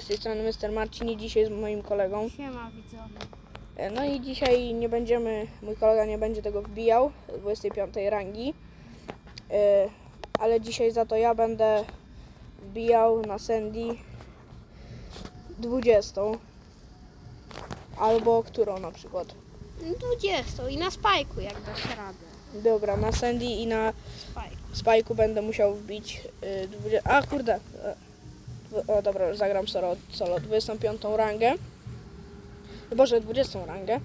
Z tej strony Mr. Marcin i dzisiaj z moim kolegą. Siema widzowie. E, No i dzisiaj nie będziemy, mój kolega nie będzie tego wbijał, 25 rangi. E, Ale dzisiaj za to ja będę wbijał na Sandy 20. Albo którą na przykład. 20 i na spajku jak dasz radę. Dobra, na Sandy i na Spajk. Spajku będę musiał wbić y, 20. A kurde. O dobra, zagram solo, solo 25 rangę. Boże, 20 rangę.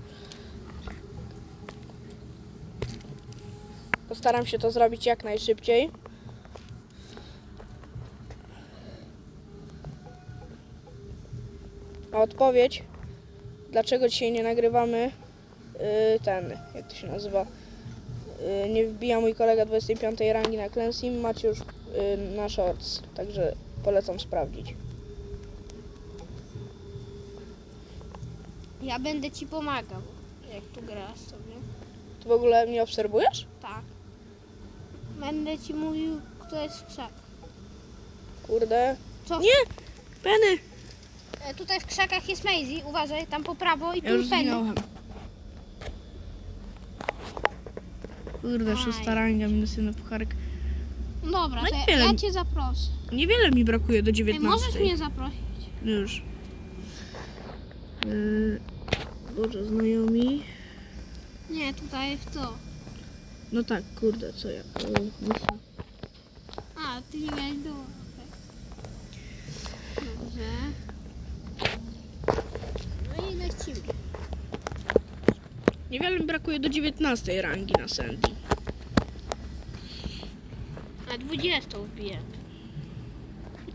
Postaram się to zrobić jak najszybciej. A odpowiedź, dlaczego dzisiaj nie nagrywamy y, ten, jak to się nazywa? Y, nie wbija mój kolega 25 rangi na Cleansim, macie już y, na shorts, także polecam sprawdzić. Ja będę ci pomagał, jak tu grasz sobie. Ty w ogóle mnie obserwujesz? Tak. Będę ci mówił, kto jest w krzak. Kurde. Co? Nie! Penny! E, tutaj w krzakach jest Maisie, uważaj, tam po prawo i Ja tu już Penny. zginąłem. Kurde, Aj. szósta ranga, minus jeden pucharek. No dobra, No to ja, tyle. ja cię zaproszę. Niewiele mi brakuje do Ej, 19. możesz mnie zaprosić? Już. Yy, Boże, znajomi. Nie, tutaj w to. No tak, kurde, co ja. Yy, muszę. A, ty nie miałeś do. Dobrze. No i lecimy. Niewiele mi brakuje do 19 rangi na Sandy. A 20 wbiję.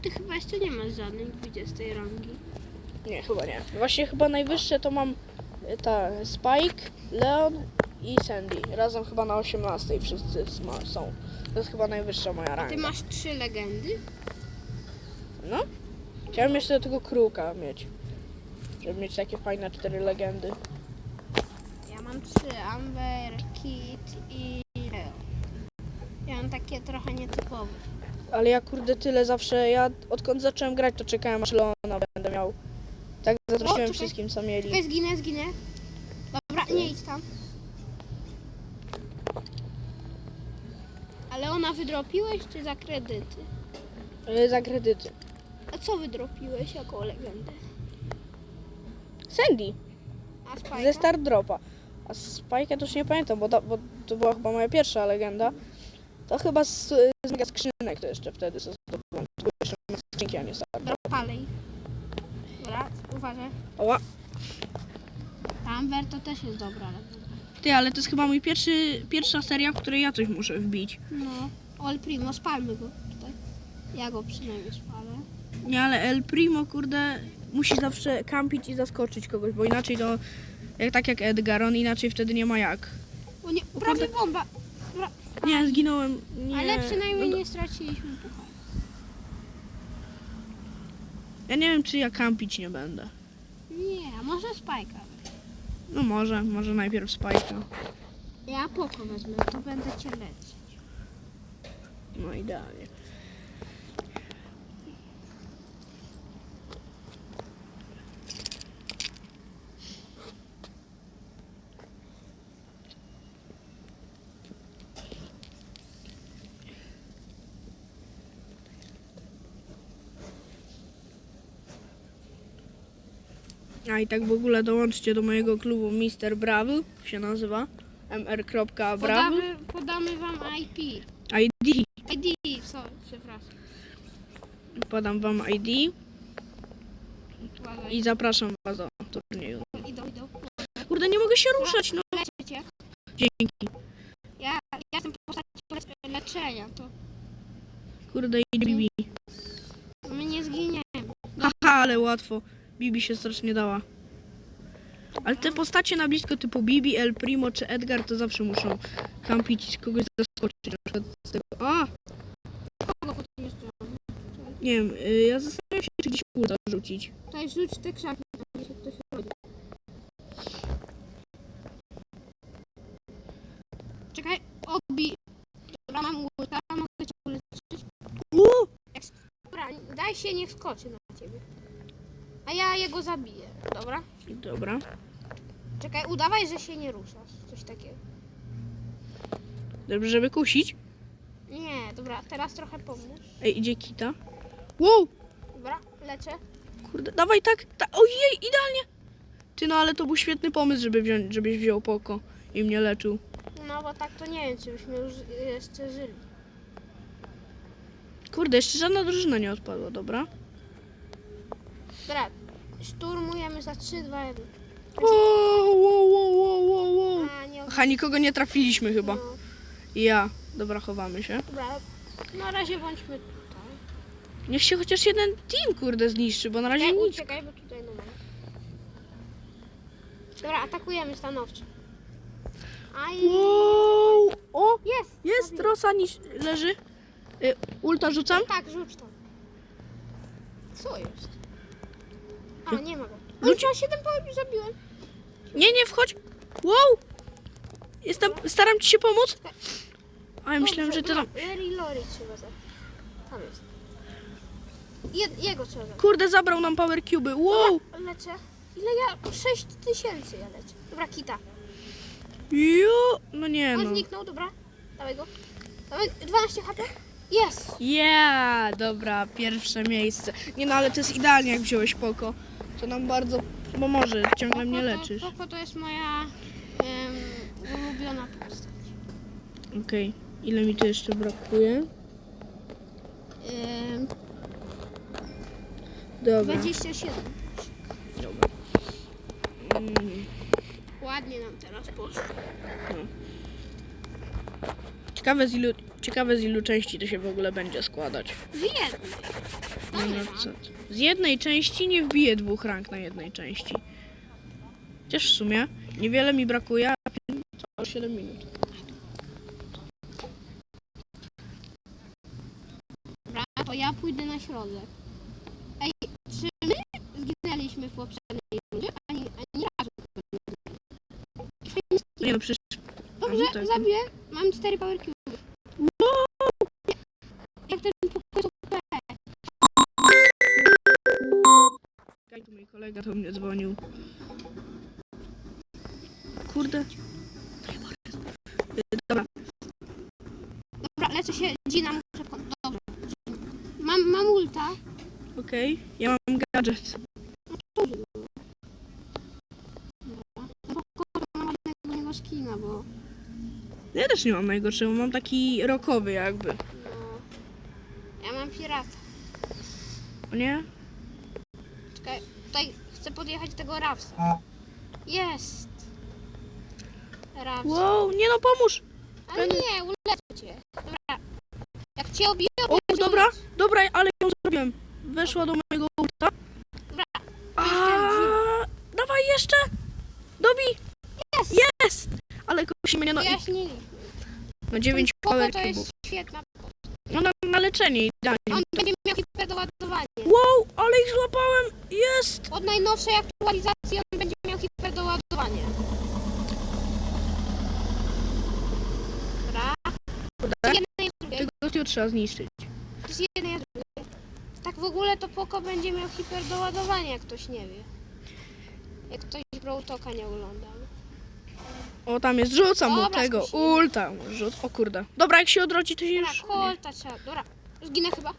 Ty chyba jeszcze nie masz żadnej 20 rangi. Nie, chyba nie. Właśnie chyba najwyższe to mam y, ta Spike, Leon i Sandy. Razem chyba na 18 wszyscy sma- są. To jest chyba najwyższa moja A ty ranga. masz trzy legendy? No. Chciałem jeszcze do tego kruka mieć. Żeby mieć takie fajne cztery legendy. Ja mam trzy, Amber, Kit i. Ja mam takie trochę nietypowe. Ale ja kurde tyle zawsze, ja odkąd zacząłem grać to czekałem aż Leona będę miał. Tak czekaj. wszystkim co mieli. Czekaj, zginę, zginę. Dobra, nie idź tam. Ale ona wydropiłeś czy za kredyty? Y, Za kredyty. A co wydropiłeś jako legendę? Sandy. A Spike'a? Ze Star Dropa. A Spike'a to już nie pamiętam, bo to, bo to była chyba moja pierwsza legenda. To chyba z, z mega skrzynek to jeszcze wtedy co zdobyłem. Tylko jeszcze mega skrzynki, a nie Star Drop. Dropalej. Dobra, uważaj. Oła. Amber to też jest dobra legenda. Ty, ale to jest chyba mój pierwszy, pierwsza seria, w której ja coś muszę wbić. No, Ol Primo, spalmy go tutaj. Ja go przynajmniej spalę. Nie, ale El Primo, kurde, musi zawsze kampić i zaskoczyć kogoś, bo inaczej to, jak, tak jak Edgar, on inaczej wtedy nie ma jak. O nie, prawie bomba. Nie, zginąłem. Nie. Ale przynajmniej nie straciliśmy pucha. ja nie wiem, czy ja kampić nie będę. Nie, a może Spike'a. No może, może najpierw Spike'a. Ja poko wezmę, to będę cię lecieć. No idealnie. A i tak w ogóle dołączcie do mojego klubu Mr. Brawl, się nazywa. mr.brawl. Podamy, podamy wam IP. ID. ID, sorry, przepraszam. Podam wam ID i zapraszam was do turnieju. Idą, idą. Kurde, nie mogę się ruszać, no. Leczcie. Dzięki. Ja, ja jestem le- leczenia, to Kurde, idzie Bibi. my nie zginiemy. Haha, ale łatwo. Bibi się strasznie dała. Ale te postacie na blisko typu Bibi, El Primo czy Edgar to zawsze muszą kampić i kogoś zaskoczyć. Na przykład z tego. A! Nie wiem, y, ja zastanawiam się, czy gdzieś ulta rzucić. Tutaj rzuć te krzaki, tam gdzie ktoś chodzi. Czekaj, obi. Dobra, mam ulta, mogę cię uleczyć. Uuu! Dobra, daj się, niech skoczy na ciebie. A ja jego zabiję, dobra? Dobra. Czekaj, udawaj, że się nie ruszasz. Coś takiego. Dobrze, żeby kusić. Nie, dobra, teraz trochę pomóż. Ej, idzie kita. Wow! Dobra, leczę. Kurde, dawaj tak. Ta, ojej, idealnie. Ty, no ale to był świetny pomysł, żeby wziąć, żebyś wziął poko i mnie leczył. No bo tak to nie wiem, czy byśmy już jeszcze żyli. Kurde, jeszcze żadna drużyna nie odpadła, dobra? Dobra, szturmujemy za 3, 2, 1. Wow, wow, wow, wow, wow, wow. A, nie Aha, nikogo nie trafiliśmy chyba. No, Ja. Dobra, chowamy się. dobra, na razie bądźmy tutaj. Niech się chociaż jeden team, kurde, zniszczy, bo na razie Czekaj, nic. uciekaj, bo tutaj no mam. Dobra, atakujemy stanowczo. Aj, Wow! O! jest! Jest zabiję. Rosa niż leży. Y, ulta rzucam. Tak, rzuć to. Co jest? A, nie ma go. Ludzie- Ludzie... ma 7 połów zabiłem. Nie, nie, wchodź. Wow! Jestem, staram ci się pomóc. A ja myślałem, że ty tam... Larry Lori trzeba zabić. Tam jest. Jed, jego trzeba zabić. Kurde, zabrał nam power cube. Wow! Leczę. Ile ja? 6 tysięcy ja leczę. Dobra, kita. Jo! No nie On no. zniknął, dobra. Dawaj go. Dawaj, 12 HP. Jest. Yeah! Dobra, pierwsze miejsce. Nie no, ale to jest idealnie, jak wziąłeś poko. To nam bardzo pomoże. Ciągle mnie leczysz. Poko to jest moja em, ulubiona postać. Okej. Ile mi tu jeszcze brakuje? Em, Dobra. 27. Dobra. Mm, Ładnie nam teraz poszło. Ciekawe z, ilu, ciekawe z ilu części to się w ogóle będzie składać. W jednej. No No, nie ma. co? Z jednej części nie wbiję dwóch rank na jednej części. Chociaż w sumie niewiele mi brakuje, a film trwał 7 minut. Dobra, to ja pójdę na środek. Ej, czy my zginęliśmy w poprzedniej rundzie? Ani, ani razu. Nie no, przecież... Dobrze, no tak. zabiję. Mam 4 power cube. Kolega do mnie dzwonił. Kurde. Dobra, Dobra, lecę się. Gina muszę... Dobrze. Mam, mam ulta. okej. Ja mam gadżet. No mam ładnego niego skina, bo... Ja też nie mam najgorszego, mam taki rokowy jakby. No, ja mam pirata. O nie? Czekaj, tutaj chcę podjechać do tego Rawsa. Jest! Raws. Wow, nie no, pomóż! Ale nie, uleczę cię. Dobra. Jak cię obiję, O, to cię dobra, dobra, ale ją zrobiłem. Weszła do mojego ulta. Dobra. A, dawaj jeszcze! Dobij! Jest! Jest! Ale kosi mnie no i Wyjaśnili. na 9 Poko power to jest świetna. No na, na leczenie idealnie. On będzie miał hiperdoładowanie. Wow, ale ich złapałem! Jest! Od najnowszej aktualizacji on będzie miał hiperdoładowanie. Dobra. Jednej drugiej. Tego gościu trzeba zniszczyć. Z jednej drugiej. Tak w ogóle to Poko będzie miał hiperdoładowanie, jak ktoś nie wie. Jak ktoś Browtoka nie oglądał. O, tam jest, rzucam mu Dobra, tego ulta. Rzut, o kurde. Dobra, jak się odrodzi, to się Dobra, już... kolta trzeba. Dobra, zginę chyba.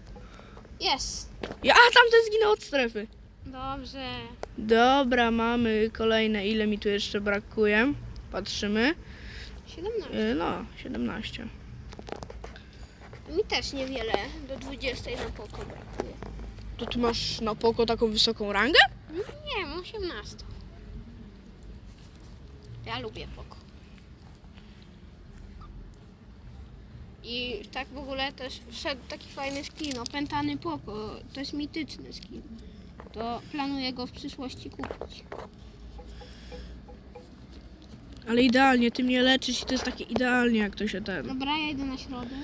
Jest. Ja, a, tamten zginął od strefy. Dobrze. Dobra, mamy kolejne. Ile mi tu jeszcze brakuje? Patrzymy. 17. Y, No, 17. Mi też niewiele do 20 na Poko brakuje. To ty masz na poko taką wysoką rangę? Nie, mam 18. Ja lubię Poko. I tak w ogóle też wszedł taki fajny skin, opętany Poko. To jest mityczny skin. To planuję go w przyszłości kupić. Ale idealnie, ty mnie leczysz i to jest takie idealnie, jak to się ten... Dobra, ja idę na środek.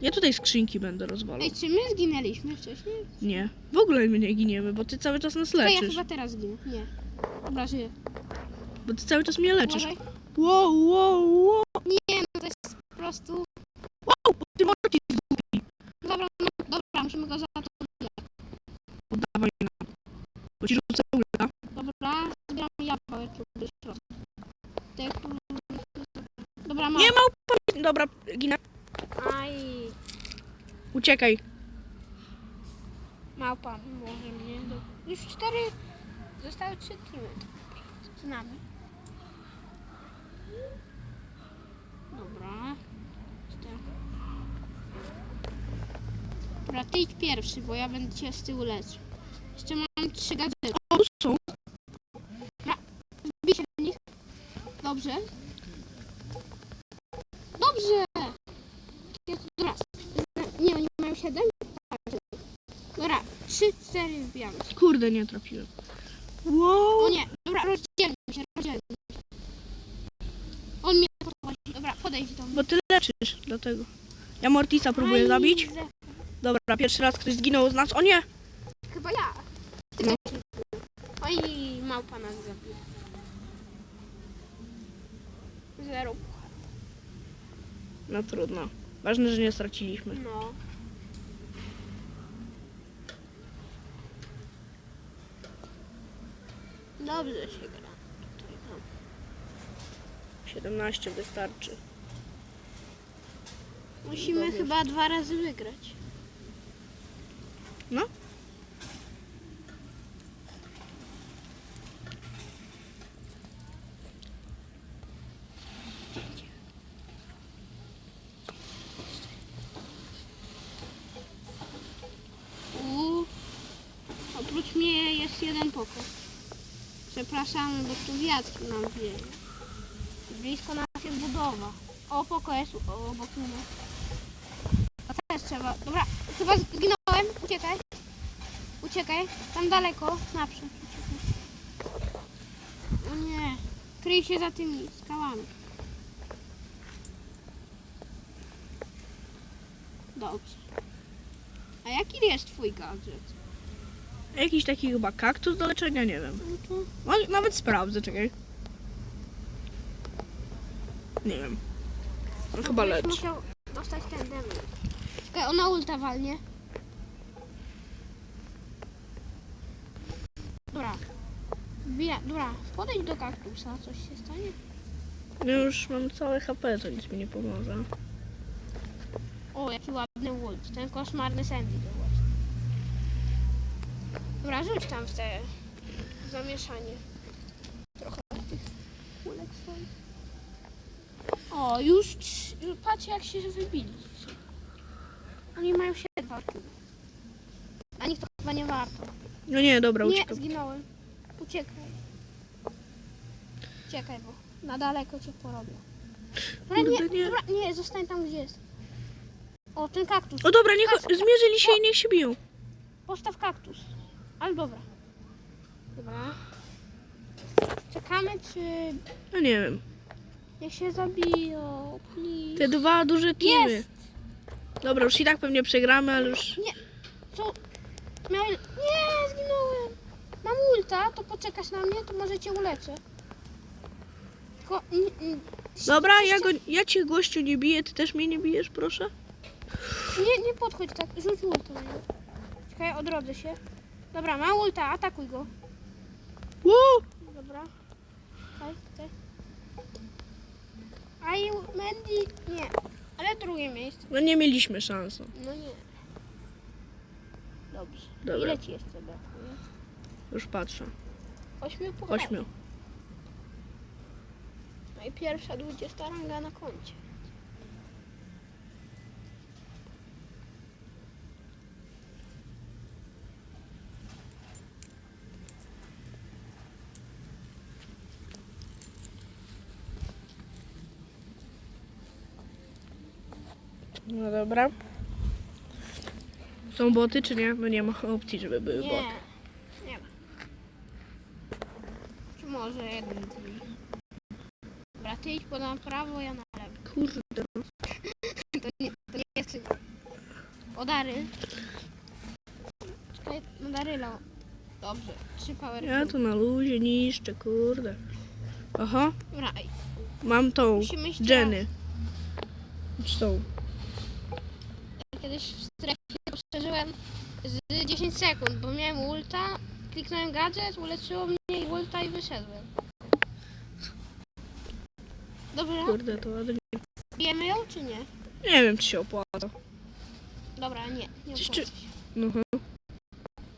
Ja tutaj skrzynki będę rozwalał. Ej, czy my zginęliśmy wcześniej? Nie, w ogóle my nie giniemy, bo ty cały czas nas To ja leczysz. chyba teraz zginę. Nie. Dobra, żyję. Bo ty cały czas mnie leczysz. Uważaj. Wow, wow, wow. Nie, no to jest po prostu... Ty możesz Dobra, no, dobra, musimy go za to... Dawaj nam. ci rzucę ulta. Dobra, zbieram środka. Tak, tu- Dobra, mam. Nie ma Dobra, ginę. Aj, Uciekaj. małpa może mnie. Do... Już cztery, zostały trzy teamy z nami. Dobra. Dobra, ty idź pierwszy, bo ja będę cię z tyłu leczył. Jeszcze mam trzy gadżety. O, są. Wbij się do nich. Dobrze. Dobrze! Raz. Nie, oni mają siedem? Dobra, trzy, cztery wbijamy. Kurde, nie trafiłem. Wow. O nie, dobra, rozdzielmy się, rozdzielmy się. On mnie podchodzi. Dobra, podejdź do mnie. Ty leczysz, dlatego. Ja Mortisa próbuję Aj, zabić. ze- Dobra, pierwszy raz ktoś zginął z nas. O nie! Chyba ja. No. Oj, małpa nas zabiła. Zero. No trudno. Ważne, że nie straciliśmy. No. Dobrze się gra. Tutaj, no. 17 wystarczy. Musimy chyba dwa razy wygrać. No. U, oprócz mnie jest jeden pokój. Przepraszamy, bo tu wiatr nam wieje. Blisko nas jest budowa. O, poko jest obok mnie. Trzeba. Dobra, chyba zginąłem. Uciekaj. Uciekaj. Tam daleko. Naprzód. Uciekaj. O nie. Kryj się za tymi skałami. Dobrze. A jaki jest twój gadżet? Jakiś taki chyba kaktus do leczenia, nie wiem. No. No, nawet sprawdzę, czekaj. Nie wiem. No, chyba lecz. musiał dostać ten. Czekaj, ona ulta walnie. Dobra. Wbija, dobra, podejdź do kaktusa, coś się stanie? No już mam całe HP, to nic mi nie pomoże. O, jaki ładny ult. Ten koszmarny Sandy to właśnie. Dobra, rzuć tam w te zamieszanie. Trochę tych kulek swoich. O, już, już patrz jak się wybili. Oni mają siedem parków. A nich to chyba nie warto. No nie, dobra, Nie, uciekam. zginąłem. Uciekaj. Uciekaj, bo na daleko cię porobię. Dobra, Kurde, nie, nie. Dobra, nie, zostań tam gdzie jest. O, ten kaktus. O dobra, niech zmierzyli się i niech się biją. Postaw kaktus. Ale dobra. Dobra. Czekamy, czy No nie wiem. niech się zabiją. Please. Te dwa duże teamy. Jest! Dobra, już i tak pewnie przegramy, ale już... Co? Miałem... Nie, zginąłem. Mam ulta, to poczekasz na mnie, to może cię uleczę. Tylko... Nie, nie, Dobra, ja, go, ja cię gościu nie biję, ty też mnie nie bijesz, proszę? nie, nie podchodź tak, rzuć ulta. Czekaj, odrodzę się. Dobra, mam ulta, atakuj go. Wow! Dobra. Czekaj, czekaj. Aj, Mandy, nie. Ale drugie miejsce. No nie mieliśmy szans. No nie. Dobrze. Dobra. Ile ci jeszcze brakuje? Już patrzę. Ośmiu pucharów. Ośmiu. No i pierwsza dwudziesta ranga na koncie. No dobra. Są boty czy nie? No nie ma opcji, żeby były Nie. boty. Nie ma. Czy może jeden drzwi. Dobra, ty idź po na prawo, ja na lewo. Kurde. To nie, to nie jest Podary. Czekaj, na Daryla. Dobrze, trzy power. Ja tu na luzie niszczę, kurde. Aha, Dobra, mam tą. Jenny. Czy tą? Kiedyś w strefie przeżyłem z 10 sekund, bo miałem ulta, kliknąłem gadżet, uleczyło mnie i ulta i wyszedłem. Dobra, Kurde, to ładnie. bijemy ją czy nie? Nie wiem, czy się opłaca. Dobra, nie, nie Czy- opłaca czy- się. Mhm.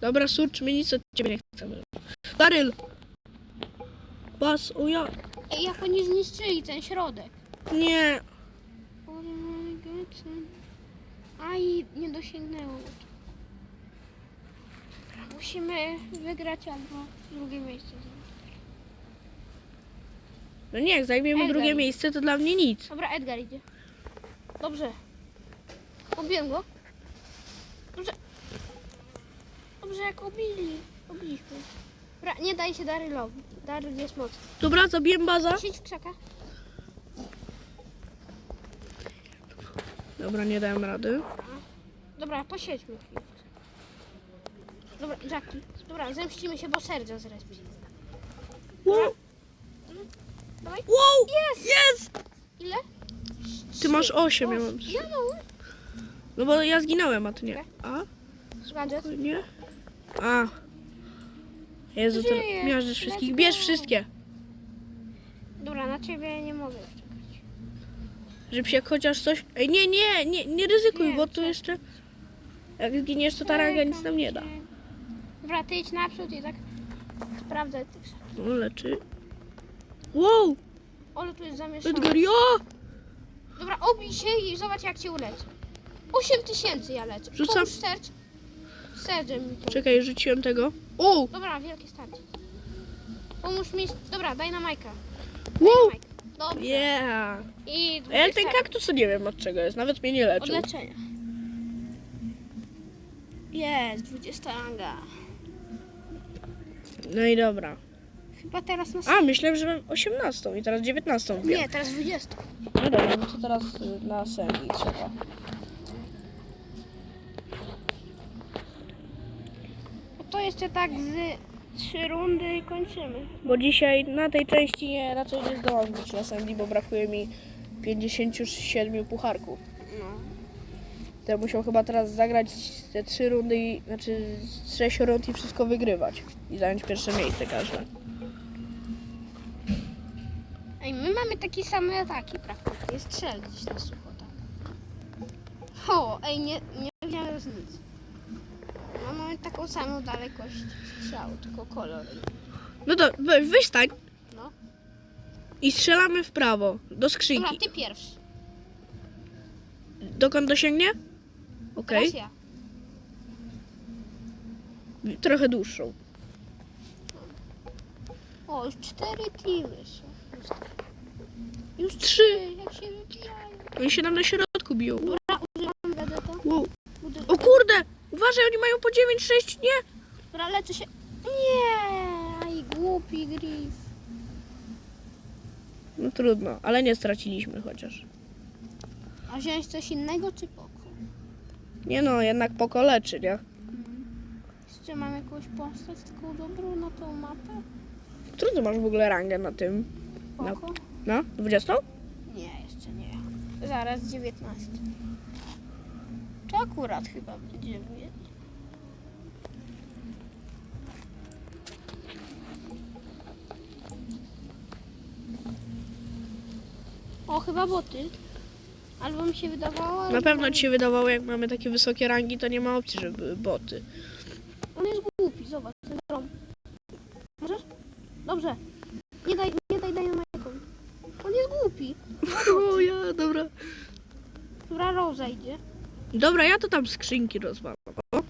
Dobra, Surcz, my nic od ciebie nie chcemy. Daryl! Bas, o ja... Ej, jak oni zniszczyli ten środek. Nie! Aj, nie dosięgnęło. Musimy wygrać albo drugie miejsce. No nie, jak zajmiemy Edgar. drugie miejsce, to dla mnie nic. Dobra, Edgar idzie. Dobrze. Obiłem go. Dobrze. Dobrze, jak obili. Obiliśmy. Dobra, nie daj się Darylowi. Daryl jest mocny. Dobra, zabiłem baza. Siedź w krzakach. Dobra, nie dałem rady. Dobra, posiedźmy chwilę. Dobra, Jackie. Dobra, zemścimy się, bo serce zrespi. Wow! Dawaj. Wow! Jest! Jest! Ile? Ty masz 8, ja mam. 3. Ja mam. No bo ja zginąłem, a ty nie. A? Gadżet. Nie? A. Jezu, to miażdżysz wszystkich. Bierz wszystkie. Dobra, na ciebie nie mogę. Żeby się chociaż coś... Ej, nie, nie, nie, nie ryzykuj, Nie, bo tu co? jeszcze... Jak zginiesz, to ta ranga nic nam nie da. Dobra, ty idź naprzód i tak sprawdzę tych krzak. No, leczy. Wow! Ole, tu jest zamieszane. Edgar, ja! Dobra, obij się i zobacz jak cię uleczę. 8 tysięcy ja lecę. Rzucam. Pomóż sercz. Serczem mi to. Czekaj, rzuciłem tego. O! Dobra, wielkie starcie. Pomóż mi. Dobra, daj na Majka. Wow! Majka. Dobrze. Yeah! I A ja 20 ten kaktus to nie wiem od czego jest, nawet mnie nie Od leczył. leczenia. Jest, 20 ranga. No i dobra. Chyba teraz na... A, myślałem, że mam 18 i teraz 19 wbiłem. Nie, teraz 20. No dobra, no to teraz y, na Sandy trzeba. To jeszcze tak z trzy rundy i kończymy. Bo dzisiaj na tej części nie, raczej nie zdołam być na Sandy, bo brakuje mi 57 pucharków. No. To ja musiał chyba teraz zagrać te trzy rundy, i, znaczy 6 rund i wszystko wygrywać. I zająć pierwsze miejsce każde. Ej, my mamy takie same ataki praktycznie. Strzel gdzieś na sucho, tak. O, ej, nie, nie wziąłem nic. No, mamy taką samą dalekość strzału, tylko kolor. No to we, wystań No. i strzelamy w prawo, do Dobra, skrzynki. ty pierwszy. Dokąd dosięgnie? Okej, Teraz ja. trochę dłuższą. O, już cztery teamy są. Już Trzy. jak się wybijają. Oni się nam na środku biją. Dobra, używam gadżeta. Wow. Udy- O kurde! Uważaj, oni mają po 9-6, nie! Dobra, lecę się. Nie, aj głupi Griff. No trudno, ale nie straciliśmy chociaż. A wziąć coś innego czy poko? Nie no, jednak poko leczy, nie? Jeszcze mam jakąś postać taką dobrą na tą mapę? Trudno masz w ogóle rangę na tym. No. Poko? No? 20? Nie, jeszcze nie. Zaraz 19. To akurat chyba będzie wie- O, chyba boty. Albo mi się wydawało. Na pewno ci się wydawało, jak mamy takie wysokie rangi, to nie ma opcji, żeby były boty. On jest głupi, zobacz, ten grom. Możesz? Dobrze. Nie daj, nie daj dynamite'owi. On jest głupi. O ja, dobra. Dobra, Rosa idzie. Dobra, ja to tam skrzynki rozwalam. O,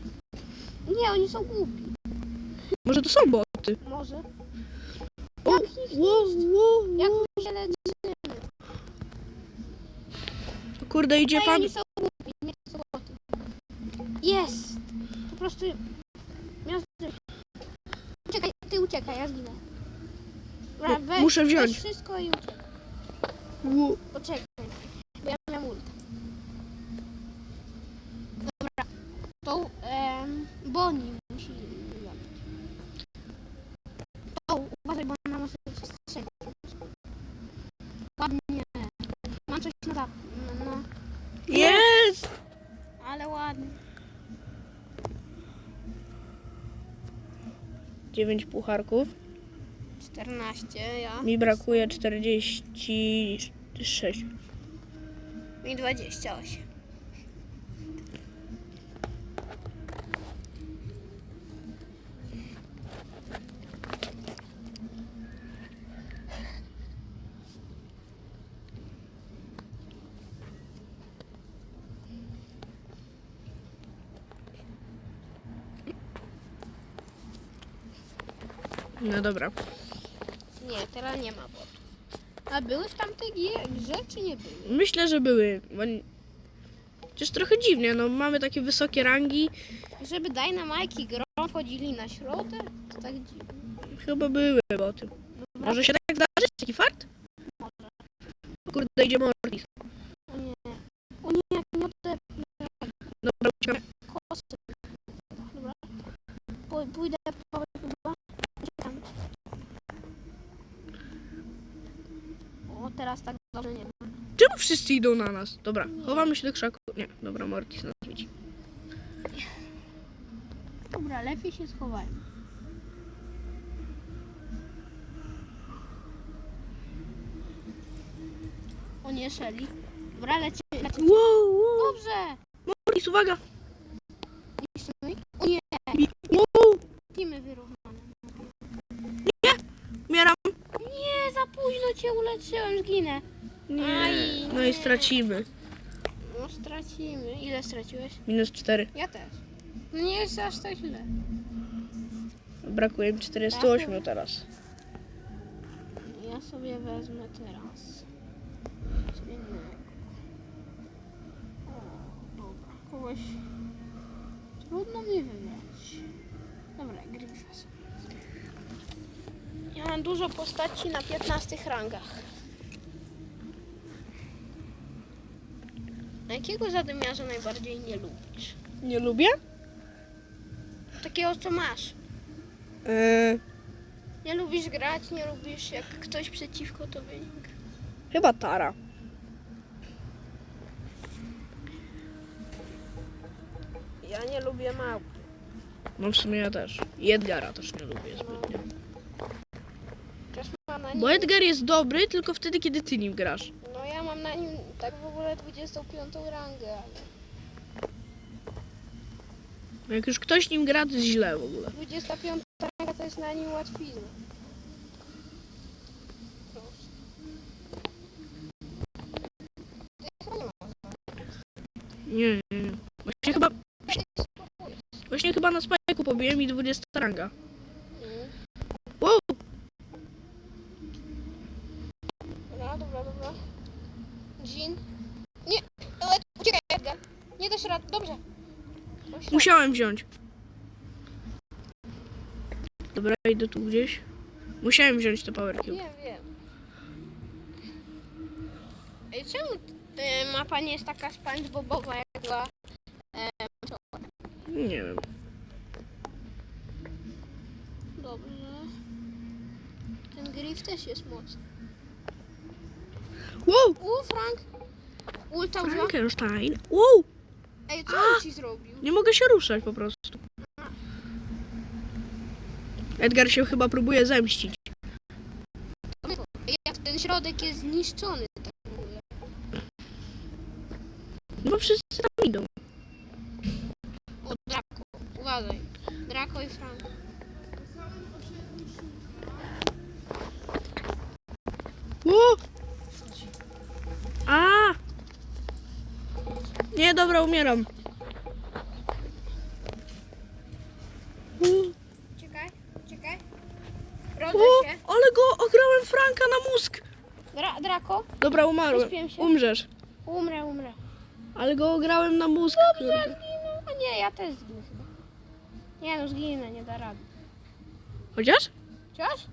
Nie, oni są głupi. może to są boty. Może. O, wow, wow, Jak wow. my się leczymy? Kurde, idzie pan. oni są głupi, nie są głupi. Jest! Po prostu... Miał... Uciekaj, ty uciekaj, ja zginę. Dobra, weź, muszę wziąć. Weź wszystko i uciekaj. Poczekaj, bo ja miałem ult. Dobra, to um, Bonnie musi zabić. O, uważaj, bo ona może cię strzelić. Ładnie. Mam coś na zap... No, no, Jest! ale ładnie. 9 pucharków. 14, ja. Mi brakuje 46. Mi 28. No dobra. Nie, teraz nie ma botów. A były w tamtej grze, czy nie były? Myślę, że były. Chociaż trochę dziwnie, no mamy takie wysokie rangi. Żeby Dynamite i Grom wchodzili na środek? To tak dziwne. Chyba były boty. Może się tak zdarzyć? Taki fart? Kurde, idzie Mortis. O nie. O nie, jak nie te Dobra, uciekamy. kosy. Dobra. Pój- Pójdę po chyba. Uciekam. O, teraz tak dobrze nie ma. Czemu wszyscy idą na nas? Dobra, chowamy się do krzaku. Nie, dobra, Mortis nas widzi. Dobra, lepiej się schowajmy. O nie, Shelly. Dobra, lecimy. lecimy. Wow, wow. Dobrze. Mortis, uwaga! O nie, Wow, teamy wyrównane. umieram. Nie, za późno cię uleczyłem, zginę. Nie, Aj, no i stracimy. No stracimy. Ile straciłeś? Minus 4. Ja też. No nie jest aż tak źle. Brakuje mi 408 teraz. Ja sobie wezmę teraz. coś innego. O, dobra. Kogoś trudno mi wybrać. Dobra, Griffas. Ja mam dużo postaci na 15 rangach. A jakiego zadymiarza najbardziej nie lubisz? Nie lubię? Takiego co masz. Eee, Nie lubisz grać, nie lubisz jak ktoś przeciwko nie gra. chyba Tara. Ja nie lubię małp. No w sumie ja też. I Edgara też nie lubię zbytnio. Też na Bo Edgar jest dobry tylko wtedy, kiedy ty nim grasz. Tak w ogóle 25 rangę, ale Jak już ktoś nim gra, to jest źle w ogóle. 25 ranga to jest na nim łatwizna. Nie, nie, nie. Właśnie chyba, właśnie chyba na spajku pobiłem i 20 ranga. Mm. Wow! Dobra, dobra, dobra. Jean. Nie, ale uciekaj Edgar. Nie dasz rad, dobrze. Musiałem wziąć. Dobra, idę tu gdzieś. Musiałem wziąć te power cube. Nie wiem. Ej, czemu e, mapa nie jest taka SpongeBobowa jak była? Nie wiem. Dobrze. Ten Griff też jest mocny. Wow! U, Frank! Ulta. Frankenstein. Wow! Ej, co on ci zrobił? Nie mogę się ruszać po prostu. Edgar się chyba próbuje zemścić. Jak ten środek jest zniszczony, tak mówię. No bo wszyscy tam idą. O, Draco. Uważaj. Draco i Frank. Wow! A! Nie, dobra, umieram. Czekaj, czekaj. Rodzę O, się. ale go ograłem Franka na mózg. Dra Draco. Dobra, umarłem. Się. Umrzesz. Umrę, umrę. Ale go ograłem na mózg. Dobrze, kurde. zginę. A nie, ja też zginę chyba. Nie no, zginę, nie da rady. Chociaż? Chociaż?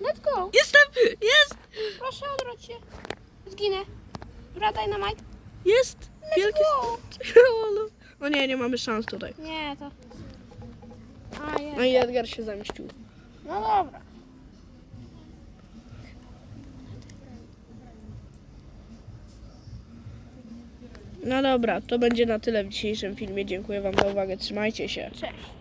Let's go. Jestem! Jest! Proszę, odwróć się. Zginę. Na Mike. Jest! Let's Wielkie... go. O nie, nie mamy szans tutaj. Nie, to... A, jest. No i Edgar się zemścił. No dobra. No dobra, to będzie na tyle w dzisiejszym filmie. Dziękuję Wam za uwagę. Trzymajcie się. Cześć.